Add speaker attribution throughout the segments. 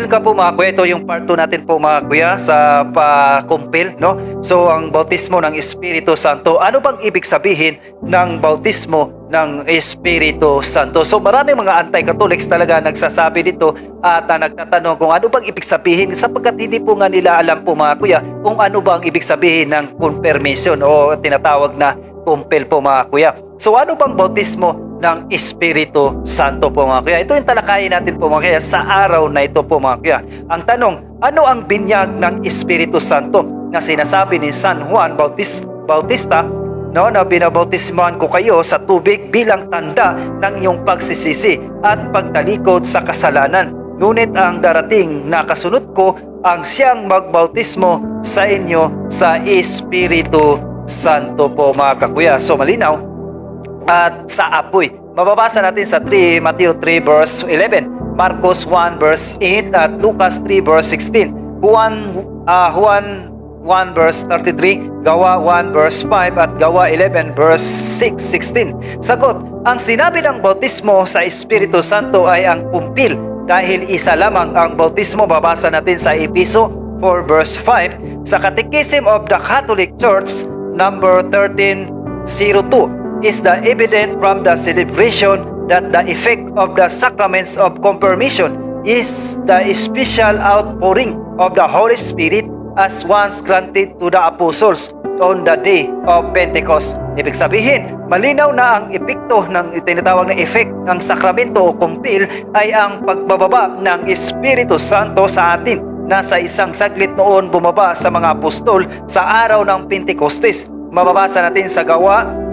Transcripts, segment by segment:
Speaker 1: welcome po mga kuya. Ito yung part 2 natin po mga kuya sa pa-compel, no? So, ang bautismo ng Espiritu Santo. Ano bang ibig sabihin ng bautismo ng Espiritu Santo? So, maraming mga anti-Catholics talaga nagsasabi dito at ah, nagtatanong kung ano bang ibig sabihin sapagkat hindi po nga nila alam po mga kuya kung ano bang ibig sabihin ng confirmation o tinatawag na compel po mga kuya. So, ano bang bautismo ng Espiritu Santo po mga kuya. Ito yung talakayin natin po mga kuya sa araw na ito po mga kuya. Ang tanong, ano ang binyag ng Espiritu Santo na sinasabi ni San Juan Bautis- Bautista no, na binabautismuhan ko kayo sa tubig bilang tanda ng iyong pagsisisi at pagtalikod sa kasalanan. Ngunit ang darating na kasunod ko ang siyang magbautismo sa inyo sa Espiritu Santo po mga kakuya. So malinaw, at sa apoy. Mababasa natin sa 3 Matthew 3 verse 11, Marcos 1 verse 8 at Lucas 3 verse 16, Juan ah, Juan 1 verse 33, Gawa 1 verse 5 at Gawa 11 verse 6 16. Sagot, ang sinabi ng bautismo sa Espiritu Santo ay ang kumpil dahil isa lamang ang bautismo babasa natin sa Episo 4 verse 5 sa Catechism of the Catholic Church number 1302 is the evident from the celebration that the effect of the sacraments of confirmation is the special outpouring of the Holy Spirit as once granted to the apostles on the day of Pentecost. Ibig sabihin, malinaw na ang epekto ng itinatawag na effect ng sakramento o kumpil ay ang pagbababa ng Espiritu Santo sa atin na sa isang saglit noon bumaba sa mga apostol sa araw ng Pentecostes. Mababasa natin sa gawa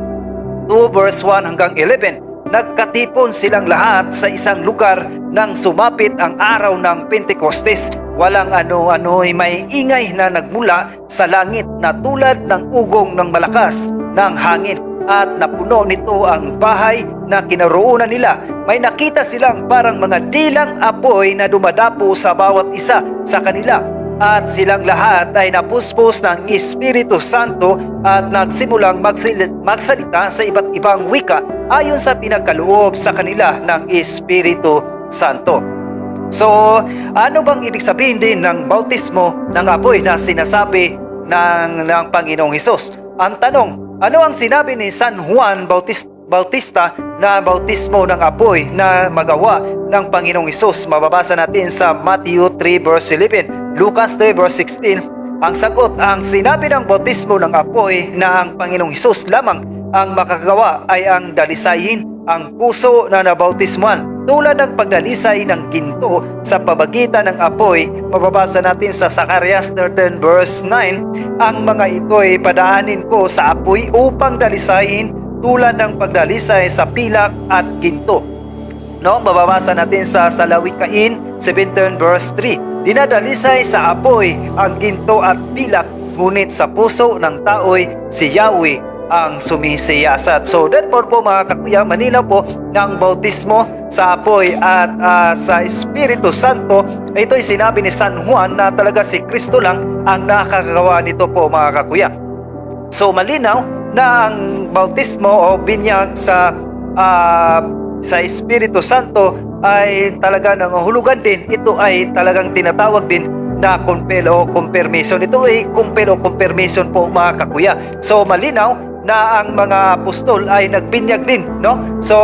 Speaker 1: 2 verse 1 hanggang 11. Nagkatipon silang lahat sa isang lugar nang sumapit ang araw ng Pentecostes. Walang ano-ano ay may ingay na nagmula sa langit na tulad ng ugong ng malakas ng hangin at napuno nito ang bahay na kinaroonan nila. May nakita silang parang mga dilang apoy na dumadapo sa bawat isa sa kanila at silang lahat ay napuspos ng Espiritu Santo at nagsimulang magsalita sa iba't ibang wika ayon sa pinagkaloob sa kanila ng Espiritu Santo. So, ano bang ibig sabihin din ng bautismo ng apoy na sinasabi ng, ng Panginoong Hesus? Ang tanong, ano ang sinabi ni San Juan Bautista Bautista na bautismo ng apoy na magawa ng Panginoong Isus. Mababasa natin sa Matthew 3 verse 11, Lucas 3 verse 16. Ang sagot, ang sinabi ng bautismo ng apoy na ang Panginoong Isus lamang ang makagawa ay ang dalisayin ang puso na nabautismuhan tulad ng pagdalisay ng ginto sa pamagitan ng apoy, mababasa natin sa Zacarias 13 verse 9, ang mga ito'y padaanin ko sa apoy upang dalisayin tulad ng pagdalisay sa pilak at ginto. No, mababasa natin sa Salawikain 17 verse 3. Dinadalisay sa apoy ang ginto at pilak, ngunit sa puso ng tao'y si Yahweh ang sumisiyasat. So therefore po mga kakuya, Manila po ng bautismo sa apoy at ah, sa Espiritu Santo, ito'y sinabi ni San Juan na talaga si Kristo lang ang nakakagawa nito po mga kakuya. So malinaw na ang bautismo o binyag sa ah, sa Espiritu Santo ay talaga nangahulugan din. Ito ay talagang tinatawag din na compel o confirmation. Ito ay compel o confirmation po mga kakuya. So malinaw na ang mga apostol ay nagbinyag din, no? So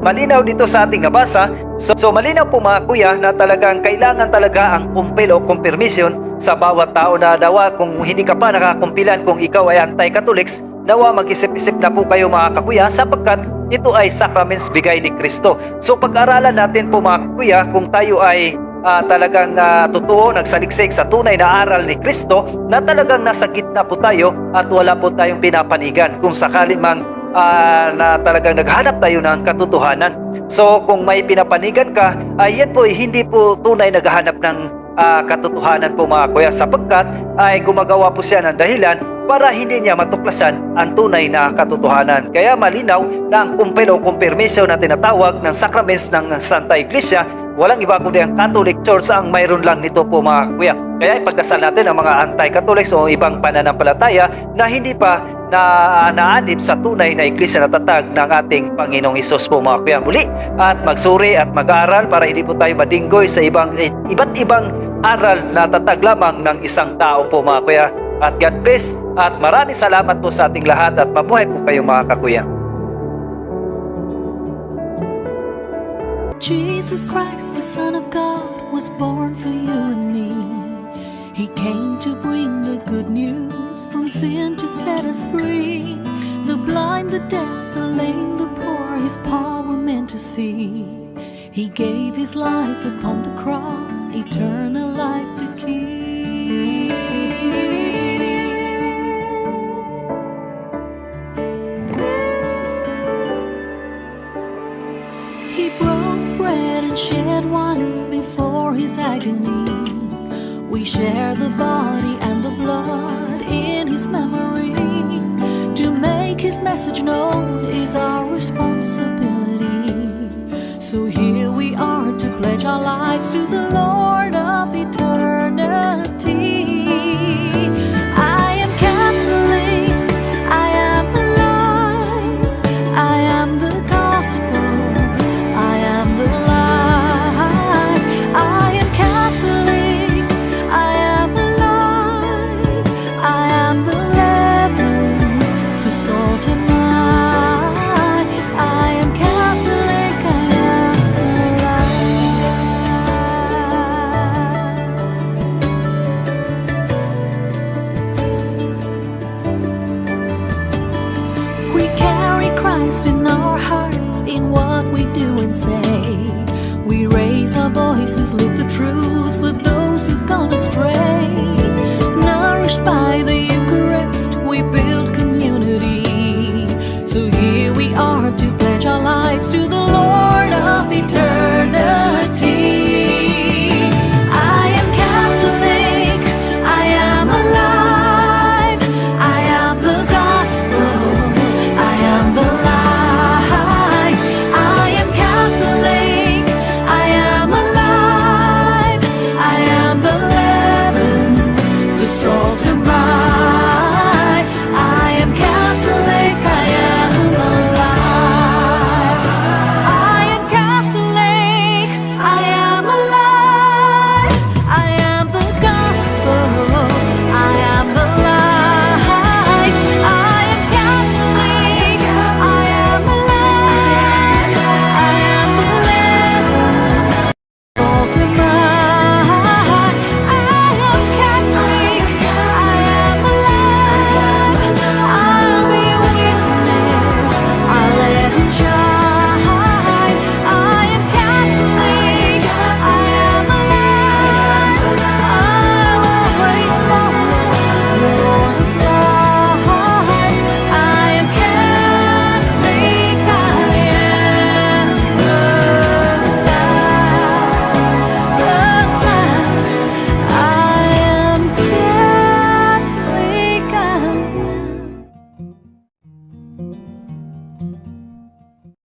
Speaker 1: malinaw dito sa ating nabasa. So, so malinaw po mga kuya na talagang kailangan talaga ang kumpil o confirmation sa bawat tao na dawa kung hindi ka pa nakakumpilan kung ikaw ay anti-Catholics, nawa mag-isip-isip na po kayo mga kakuya sapagkat ito ay sacraments bigay ni Kristo. So pag-aralan natin po mga kuya kung tayo ay ah, talagang ah, totoo nagsaliksik sa tunay na aral ni Kristo na talagang nasa gitna po tayo at wala po tayong pinapanigan kung sakali mang ah, na talagang naghanap tayo ng katotohanan. So kung may pinapanigan ka, ay yan po ay hindi po tunay naghahanap ng ah, katotohanan po mga kuya sapagkat ay gumagawa po siya ng dahilan para hindi niya matuklasan ang tunay na katotohanan. Kaya malinaw na ang kumpel o confirmation na tinatawag ng sacraments ng Santa Iglesia walang iba kundi ang Catholic Church ang mayroon lang nito po mga kuya. Kaya ipagdasal natin ang mga anti-Catholics o ibang pananampalataya na hindi pa na uh, naanib sa tunay na iglesia na tatag ng ating Panginoong Isos po mga kuya. Muli at magsuri at mag-aral para hindi po tayo madinggoy sa ibang eh, iba't ibang aral na tatag lamang ng isang tao po mga kuya. At God bless at maraming salamat po sa ating lahat at mabuhay po kayo mga kakuya.
Speaker 2: Jesus Christ, the Son of God, was born for you and me. He came to bring the good news from sin to set us free. The blind, the deaf, the lame, the poor, his power meant to see. He gave his life upon the cross, eternal life shed wine before his agony. We share the body and the blood in his memory. To make his message known is our responsibility. So here we are to pledge our lives to the Lord of eternity. by the Eucharist, we build community. So here we are to pledge our lives to the